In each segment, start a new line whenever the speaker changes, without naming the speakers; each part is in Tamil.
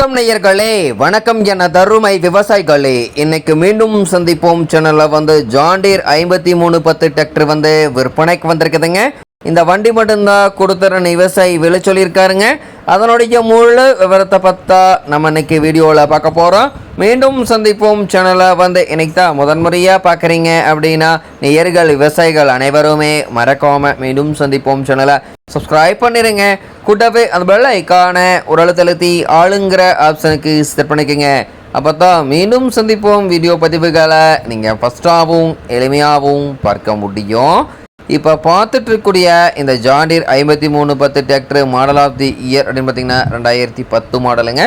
வணக்கம் நேயர்களே வணக்கம் என தருமை விவசாயிகளே. இன்னைக்கு மீண்டும் சந்திப்போம். சேனல்ல வந்து ஜாண்டீர் ஐம்பத்தி மூணு பத்து டிராக்டர் வந்து விற்பனைக்கு வந்திருக்குதுங்க. இந்த வண்டி மட்டும்தான் கொடுத்துற விவசாயி விலை சொல்லியிருக்காருங்க. அதனுடைய முழு விவரத்தை பார்த்தா நம்ம இன்னைக்கு வீடியோவில் பார்க்க போகிறோம் மீண்டும் சந்திப்போம். சேனலை வந்து இன்னைக்கு தான் முதன்முறையாக பார்க்குறீங்க அப்படின்னா நேயர்கள் விவசாயிகள் அனைவருமே மறக்காமல் மீண்டும் சந்திப்போம் சேனலை சப்ஸ்கிரைப் பண்ணிடுங்க கூட்டவே அந்த பெல் ஐக்கான உரல் அழுத்தழுத்தி ஆளுங்கிற ஆப்ஷனுக்கு செட் பண்ணிக்கோங்க. அப்போ தான் மீண்டும் சந்திப்போம். வீடியோ பதிவுகளை நீங்கள் ஃபஸ்ட்டாகவும் எளிமையாகவும் பார்க்க முடியும். இப்போ பார்த்துட்டு இருக்கக்கூடிய இந்த ஜாண்டியர் ஐம்பத்தி மூணு பத்து tractor model of the year அப்படின்னு பார்த்தீங்கன்னா ரெண்டாயிரத்தி பத்து மாடலுங்க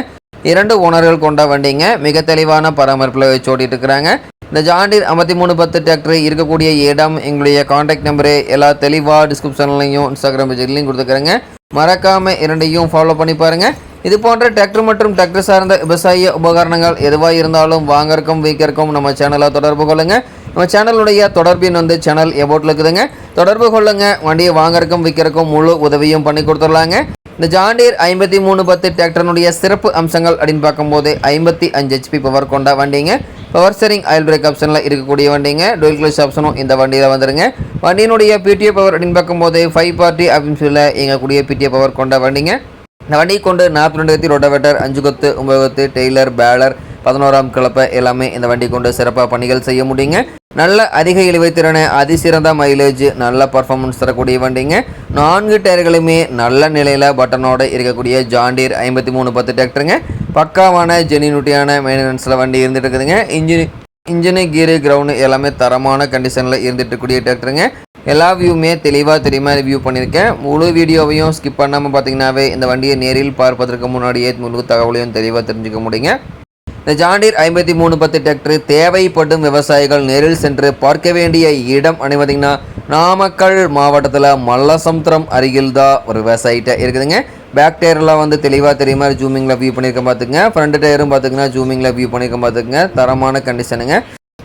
இரண்டு ஓனர்கள் கொண்ட வண்டிங்க. மிக தெளிவான பராமரிப்பில் வச்சு இருக்கிறாங்க இந்த ஜாண்டியர் ஐம்பத்தி மூணு பத்து டிராக்டர் இருக்கக்கூடிய இடம் எங்களுடைய காண்டாக்ட் நம்பரு எல்லா தெளிவாக டிஸ்கிரிப்ஷன்லையும் இன்ஸ்டாகிராம் பேஜ்லையும் கொடுத்துக்கிறேங்க. மறக்காமல் இரண்டையும் ஃபாலோ பண்ணி பாருங்க. இது போன்ற டிராக்டர் மற்றும் டிராக்டர் சார்ந்த விவசாய உபகரணங்கள் எதுவாக இருந்தாலும் வாங்கறக்கும் விற்கிறக்கும் நம்ம சேனலை தொடர்பு கொள்ளுங்க. நம்ம சேனலுடைய தொடர்பின் வந்து சேனல் எபோட்டில் இருக்குதுங்க. தொடர்பு கொள்ளுங்க. வண்டியை வாங்கறக்கும் விற்கிறக்கும் முழு உதவியும் பண்ணி கொடுத்துடலாங்க. இந்த ஜாண்டீர் ஐம்பத்தி மூணு பத்து டிராக்டர்னுடைய சிறப்பு அம்சங்கள் அப்படின்னு பார்க்கும்போது ஐம்பத்தி அஞ்சு ஹெச்பி பவர் கொண்ட வண்டிங்க. பவர் ஸ்டரிங் ஆயில் பிரேக் ஆப்ஷனில் இருக்கக்கூடிய வண்டிங்க. டூல் கிளச் ஆப்ஷனும் இந்த வண்டியில் வந்துருங்க. வண்டியினுடைய பிடிஏ பவர் அப்படின்னு பார்க்கும்போது ஃபைவ் பார்ட்டி அப்படின்னு சொல்லி இயங்கக்கூடிய பிடிஏ பவர் கொண்ட வண்டிங்க. இந்த வண்டியை கொண்டு நாற்பத்தி ரெண்டு கத்தி ரொட்டவேட்டர் அஞ்சு கொத்து ஒம்பது கொத்து டெய்லர் பேலர் பதினோராம் கிளப்ப எல்லாமே இந்த வண்டி கொண்டு சிறப்பாக பணிகள் செய்ய முடியுங்க. நல்ல அதிக இழுவைத்திறனை அதிசிறந்த மைலேஜ் நல்ல பர்ஃபார்மன்ஸ் தரக்கூடிய வண்டிங்க. நான்கு டயர்களுமே நல்ல நிலையில் பட்டனோடு இருக்கக்கூடிய ஜாண்டீர் ஐம்பத்தி மூணு பத்து டிராக்டருங்க பக்காவான ஜெனினுட்டியான மெயின்டெனன்ஸில் வண்டி இருந்துட்டு இருக்குதுங்க. இன்ஜின் இன்ஜினு கீரு கிரவுண்டு எல்லாமே தரமான கண்டிஷனில் இருந்துட்டு இருக்கக்கூடிய டிராக்டருங்க எல்லா வியூவுமே தெளிவாக தெரியுமா ரிவ்யூ பண்ணியிருக்கேன். முழு வீடியோவையும் ஸ்கிப் பண்ணாமல் பார்த்தீங்கன்னாவே இந்த வண்டியை நேரில் பார்ப்பதற்கு முன்னாடியே முழு தகவலையும் தெளிவாக தெரிஞ்சுக்க முடியுங்க. இந்த ஜாண்டீர் ஐம்பத்தி மூணு பத்து டிராக்டர் தேவைப்படும் விவசாயிகள் நேரில் சென்று பார்க்க வேண்டிய இடம் அனுமதிங்கன்னா நாமக்கல் மாவட்டத்தில் மல்லசமுத்திரம் அருகில் தான் ஒரு விவசாயிட்ட இருக்குதுங்க. பேக் டயர்லாம் வந்து தெளிவாக தெரியுமா? ஜூமிங்கில் வியூ பண்ணியிருக்க பார்த்துங்க ஃப்ரண்ட் டயரும் பார்த்தீங்கன்னா ஜூமிங்கில் வியூ பண்ணியிருக்க பார்த்துங்க தரமான கண்டிஷனுங்க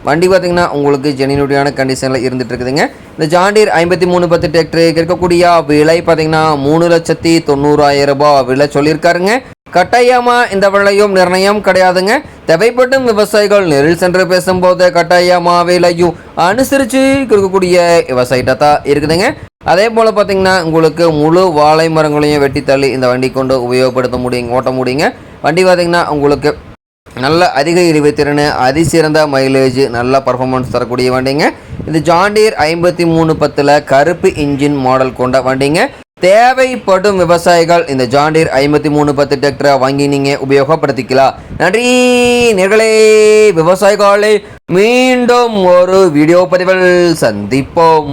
வண்டி பார்த்தீங்கன்னா உங்களுக்கு ஜெனினுடையான கண்டிஷனில் இருந்துட்டு இருக்குதுங்க இந்த ஜாண்டீர் ஐம்பத்தி மூணு பத்து டிராக்டர் இருக்கக்கூடிய விலை பார்த்தீங்கன்னா மூணு லட்சத்தி தொண்ணூறாயிரம் ரூபாய் விலை சொல்லியிருக்காருங்க. கட்டாயமா இந்த விலையும் நிர்ணயம் கிடையாதுங்க. தேவைப்படும் விவசாயிகள் நேரில் சென்று பேசும்போது கட்டாயமா விலையும் அனுசரித்து கொடுக்கக்கூடிய விவசாயிட்ட தான் இருக்குதுங்க. அதே போல் பார்த்தீங்கன்னா உங்களுக்கு முழு வாழை மரங்களையும் வெட்டி தள்ளி இந்த வண்டி கொண்டு உபயோகப்படுத்த முடியுங்க ஓட்ட முடியுங்க. வண்டி பார்த்தீங்கன்னா உங்களுக்கு நல்ல அதிக இழிவுத்திறன் அதிசிறந்த மைலேஜ் நல்ல பர்ஃபார்மன்ஸ் தரக்கூடிய வண்டிங்க. இது ஜாண்டீர் ஐம்பத்தி மூணு பத்தில் கருப்பு இன்ஜின் மாடல் கொண்ட வண்டிங்க. தேவைப்படும் விவசாயிகள் இந்த ஜாண்டீர் ஐம்பத்தி மூணு பத்து டிராக்டரை வாங்கி நீங்கள் உபயோகப்படுத்திக்கலாம். நன்றி நேர்களே விவசாயிகளை மீண்டும் ஒரு வீடியோ பதிவில் சந்திப்போம்.